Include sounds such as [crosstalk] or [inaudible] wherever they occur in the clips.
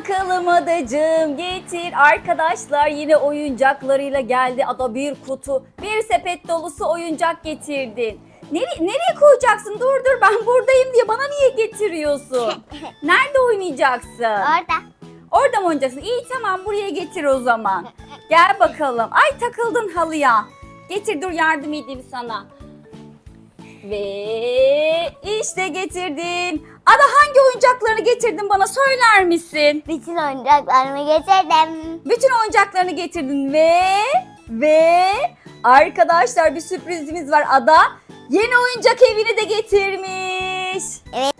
bakalım adacığım getir. Arkadaşlar yine oyuncaklarıyla geldi. Ada bir kutu, bir sepet dolusu oyuncak getirdin. Nereye, nereye koyacaksın? Dur dur ben buradayım diye bana niye getiriyorsun? [laughs] Nerede oynayacaksın? Orada. Orada mı oynayacaksın? İyi tamam buraya getir o zaman. Gel bakalım. Ay takıldın halıya. Getir dur yardım edeyim sana. Ve işte getirdin. Ada hangi oyuncaklarını getirdin bana söyler misin? Bütün oyuncaklarımı getirdim. Bütün oyuncaklarını getirdin ve ve arkadaşlar bir sürprizimiz var. Ada yeni oyuncak evini de getirmiş. Evet.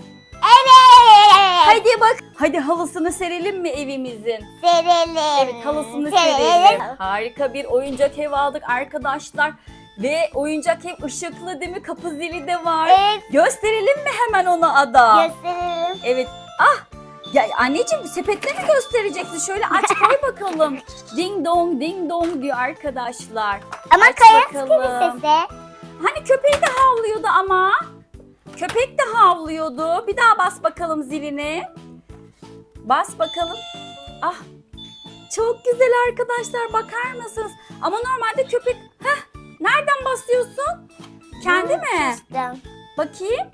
Hadi bak. Hadi halısını serelim mi evimizin? Serelim. Evet halısını serelim. Harika bir oyuncak ev aldık arkadaşlar. Ve oyuncak ev ışıklı değil mi? Kapı zili de var. Evet. Gösterelim mi hemen onu Ada? Gösterelim. Evet. Ah! Ya anneciğim sepetle mi göstereceksin? Şöyle aç [laughs] koy bakalım. ding dong ding dong diyor arkadaşlar. Ama Aç kaya bakalım. sesi. Hani köpeği de havlıyordu ama. Köpek de havlıyordu. Bir daha bas bakalım zilini. Bas bakalım. Ah çok güzel arkadaşlar bakar mısınız? Ama normalde köpek... Nereden basıyorsun? Kendi mi? Tuştan. Bakayım.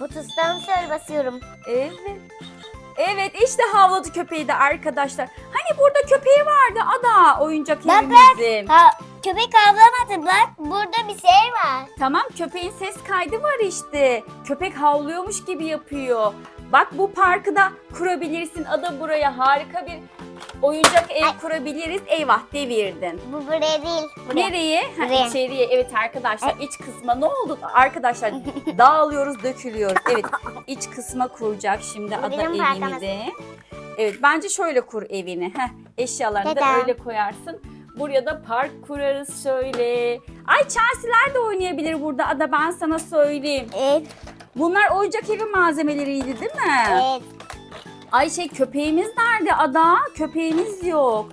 Bu tuştan şöyle basıyorum. Evet. Evet işte havladı köpeği de arkadaşlar. Hani burada köpeği vardı ada oyuncak Bak, evimizin. Ha, köpek avlamadı bak. Burada bir şey var. Tamam köpeğin ses kaydı var işte. Köpek havlıyormuş gibi yapıyor. Bak bu parkı da kurabilirsin. Ada buraya harika bir oyuncak ev Ay. kurabiliriz. Eyvah devirdin. Bu buraya değil. Buraya. Nereye? Ha, Buraya. içeriye. Evet arkadaşlar iç kısma ne oldu? Arkadaşlar [laughs] dağılıyoruz, dökülüyoruz. Evet iç kısma kuracak şimdi Bu ada bizim evini de. Evet bence şöyle kur evini. Heh, eşyalarını da öyle koyarsın. Buraya da park kurarız şöyle. Ay Chelsea'ler de oynayabilir burada ada ben sana söyleyeyim. Evet. Bunlar oyuncak evi malzemeleriydi değil mi? Evet. Ay şey köpeğimiz nerede ada? Köpeğimiz yok.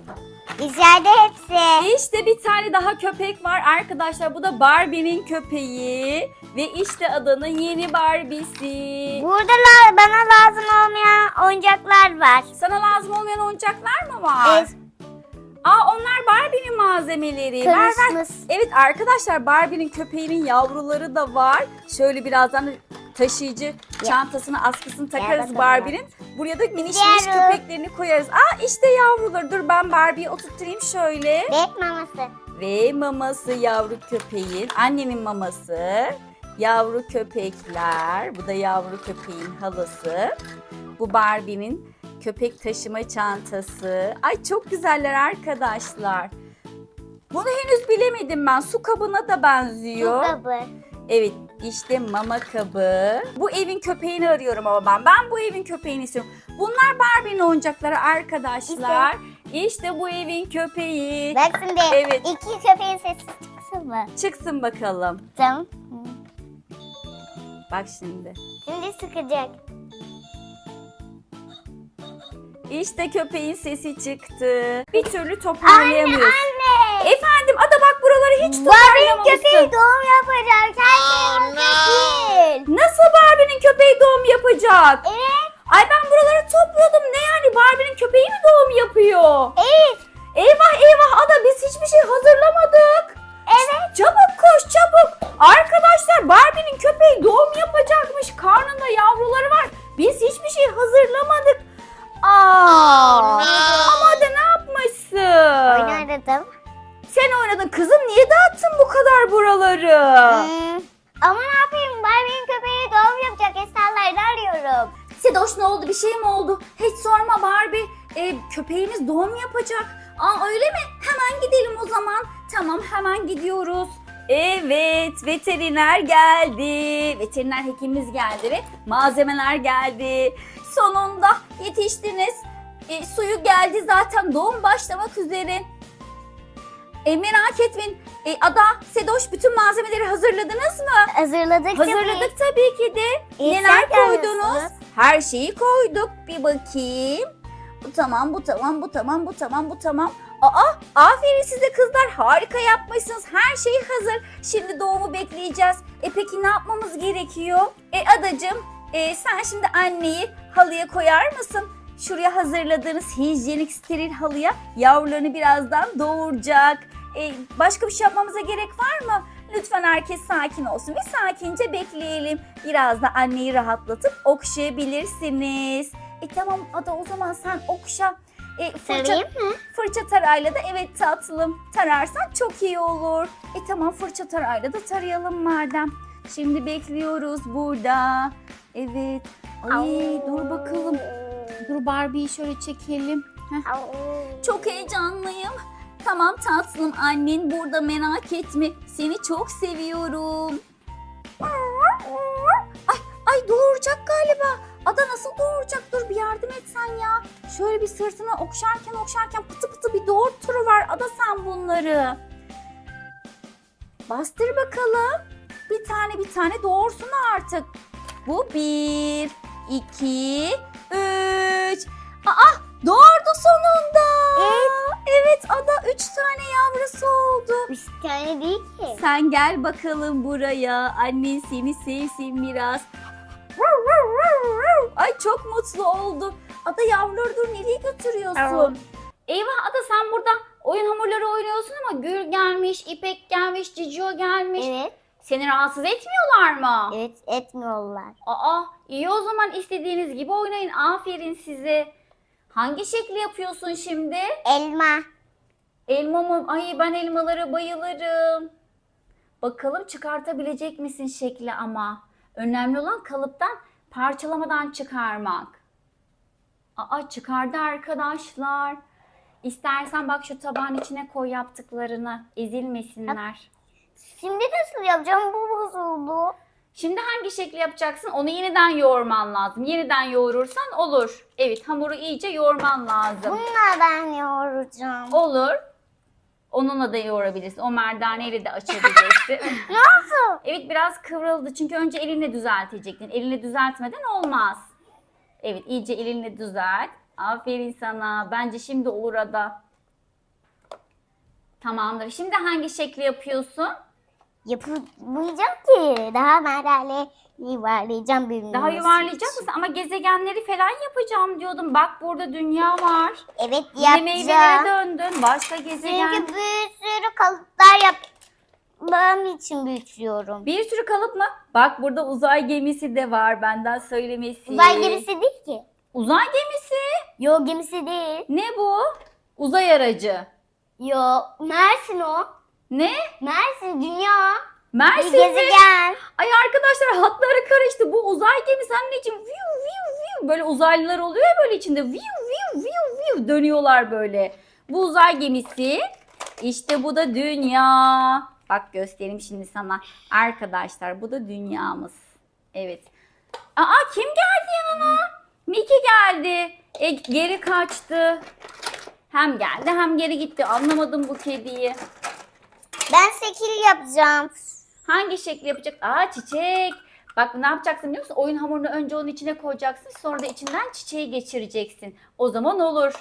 İçeride hepsi. İşte bir tane daha köpek var arkadaşlar. Bu da Barbie'nin köpeği. Ve işte adanın yeni Barbie'si. Burada la- bana lazım olmayan oyuncaklar var. Sana lazım olmayan oyuncaklar mı var? Evet. Aa onlar Barbie'nin malzemeleri. Ver ver. Evet arkadaşlar Barbie'nin köpeğinin yavruları da var. Şöyle birazdan taşıyıcı çantasını askısını takarız bakalım. Barbie'nin. Buraya da miniş miniş köpeklerini koyarız. Aa işte yavrular. Dur ben Barbie'yi oturtturayım şöyle. Bek maması. Ve maması yavru köpeğin, annenin maması, yavru köpekler, bu da yavru köpeğin halası. Bu Barbie'nin köpek taşıma çantası. Ay çok güzeller arkadaşlar. Bunu henüz bilemedim ben. Su kabına da benziyor. Su kabı. Evet işte mama kabı. Bu evin köpeğini arıyorum ama ben. Ben bu evin köpeğini istiyorum. Bunlar Barbie'nin oyuncakları arkadaşlar. İşte bu evin köpeği. Bak şimdi Evet. iki köpeğin sesi çıksın mı? Çıksın bakalım. Tamam. Bak şimdi. Şimdi sıkacak. İşte köpeğin sesi çıktı. Bir türlü Anne toparlayamıyoruz. anne. Efendim ada bak buraları hiç Barbie'nin toparlayamamışsın. köpeği doğum yapacak. Her şey hazır değil. Nasıl Barbie'nin köpeği doğum yapacak? Evet. Ay ben buraları topluyordum. Ne yani Barbie'nin köpeği mi doğum yapıyor? Evet. Eyvah eyvah ada biz buraları? Hmm. Ama ne yapayım? Barbie'nin köpeği doğum yapacak. Eserlerini arıyorum. Sedoş ne oldu bir şey mi oldu? Hiç sorma Barbie. Ee, köpeğimiz doğum yapacak. Aa öyle mi? Hemen gidelim o zaman. Tamam hemen gidiyoruz. Evet veteriner geldi. Veteriner hekimimiz geldi ve malzemeler geldi. Sonunda yetiştiniz. E, suyu geldi zaten doğum başlamak üzere. E, merak etmeyin. E, Ada, Sedoş bütün malzemeleri hazırladınız mı? Hazırladık. Hazırladık tabii ki de. İyi, Neler sen koydunuz? görüyorsunuz. Her şeyi koyduk. Bir bakayım. Bu tamam, bu tamam, bu tamam, bu tamam, bu tamam. Aa, aferin size kızlar. Harika yapmışsınız. Her şey hazır. Şimdi doğumu bekleyeceğiz. E peki ne yapmamız gerekiyor? E adacım, Ee, sen şimdi anneyi halıya koyar mısın? Şuraya hazırladığınız hijyenik steril halıya yavrularını birazdan doğuracak. Ee, başka bir şey yapmamıza gerek var mı? Lütfen herkes sakin olsun ve sakince bekleyelim. Biraz da anneyi rahatlatıp okşayabilirsiniz. E tamam Ada o zaman sen okşa. E, fırça, Sarayım mı? fırça tarayla da evet tatlım tararsan çok iyi olur. E tamam fırça tarayla da tarayalım madem. Şimdi bekliyoruz burada. Evet. Ay dur bakalım. Dur Barbie'yi şöyle çekelim. Heh. Au. Çok heyecanlıyım. Tamam tatlım annen burada merak etme. Seni çok seviyorum. Ay, ay doğuracak galiba. Ada nasıl doğuracak? Dur bir yardım etsen ya. Şöyle bir sırtına okşarken okşarken pıtı pıtı bir doğur turu var. Ada sen bunları. Bastır bakalım. Bir tane bir tane doğursun artık. Bu bir, iki, üç. Aa üç tane yavrusu oldu. Üç tane değil ki. Sen gel bakalım buraya. Annen seni sevsin biraz. Ay çok mutlu oldu. Ada yavruları dur nereye götürüyorsun? Eyvah Ada sen burada oyun hamurları oynuyorsun ama Gül gelmiş, İpek gelmiş, Cicio gelmiş. Evet. Seni rahatsız etmiyorlar mı? Evet etmiyorlar. Aa iyi o zaman istediğiniz gibi oynayın. Aferin size. Hangi şekli yapıyorsun şimdi? Elma. Elma mı? Ay ben elmalara bayılırım. Bakalım çıkartabilecek misin şekli ama. Önemli olan kalıptan parçalamadan çıkarmak. Aa çıkardı arkadaşlar. İstersen bak şu tabağın içine koy yaptıklarını. Ezilmesinler. Şimdi nasıl yapacağım? Bu bozuldu. Şimdi hangi şekli yapacaksın? Onu yeniden yoğurman lazım. Yeniden yoğurursan olur. Evet hamuru iyice yoğurman lazım. Bununla ben yoğuracağım. Olur. Onunla da yoğurabilirsin. O merdaneyle de açabilirsin. [laughs] Nasıl? evet biraz kıvrıldı çünkü önce elinle düzeltecektin. Elinle düzeltmeden olmaz. Evet iyice elinle düzelt. Aferin sana. Bence şimdi olur ada. Tamamdır. Şimdi hangi şekli yapıyorsun? Yapamayacağım ki. Daha merhale yuvarlayacağım birbirine. Daha yuvarlayacak mısın? Ama gezegenleri falan yapacağım diyordum. Bak burada dünya var. Evet Yine meyvelere yapacağım. döndün. Başka gezegen. Çünkü bir sürü kalıplar yapmam için büyütüyorum. Bir sürü kalıp mı? Bak burada uzay gemisi de var benden söylemesi. Uzay gemisi değil ki. Uzay gemisi. Yo gemisi değil. Ne bu? Uzay aracı. Yo Mersin o. Ne? Mersin dünya. Bir Mersin mi? gezegen. Ay arkadaşlar hatları karıştı. Bu uzay gemisi anneciğim. Viu viu viu. Böyle uzaylılar oluyor ya böyle içinde. Viu viu viu viu dönüyorlar böyle. Bu uzay gemisi. İşte bu da dünya. Bak göstereyim şimdi sana. Arkadaşlar bu da dünyamız. Evet. Aa kim geldi yanına? Mickey geldi. E, geri kaçtı. Hem geldi hem geri gitti. Anlamadım bu kediyi. Ben şekil yapacağım. Hangi şekli yapacak? Aa çiçek. Bak ne yapacaksın biliyor musun? Oyun hamurunu önce onun içine koyacaksın. Sonra da içinden çiçeği geçireceksin. O zaman olur.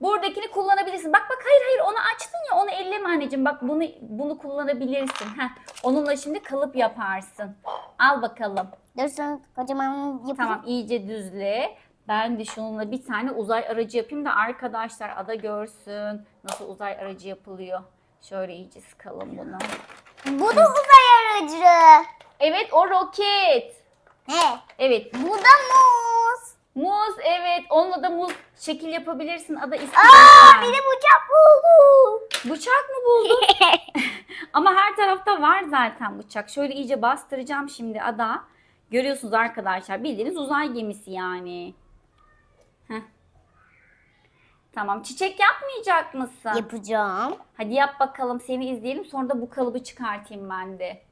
Buradakini kullanabilirsin. Bak bak hayır hayır onu açtın ya onu elleme anneciğim. Bak bunu bunu kullanabilirsin. Heh. Onunla şimdi kalıp yaparsın. Al bakalım. Dursun kocaman yapayım. Tamam iyice düzle. Ben de şununla bir tane uzay aracı yapayım da arkadaşlar ada görsün nasıl uzay aracı yapılıyor. Şöyle iyice sıkalım bunu. Bu da uzay aracı. Evet o roket. Ne? Evet Bu da muz. Muz evet onunla da muz şekil yapabilirsin ada Aa istiyorsan. bir de bıçak buldum. Bıçak mı buldun? [laughs] Ama her tarafta var zaten bıçak. Şöyle iyice bastıracağım şimdi ada. Görüyorsunuz arkadaşlar bildiğiniz uzay gemisi yani. Tamam çiçek yapmayacak mısın? Yapacağım. Hadi yap bakalım seni izleyelim sonra da bu kalıbı çıkartayım ben de.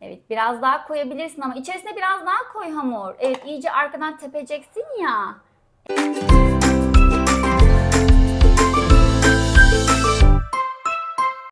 Evet biraz daha koyabilirsin ama içerisine biraz daha koy hamur. Evet iyice arkadan tepeceksin ya.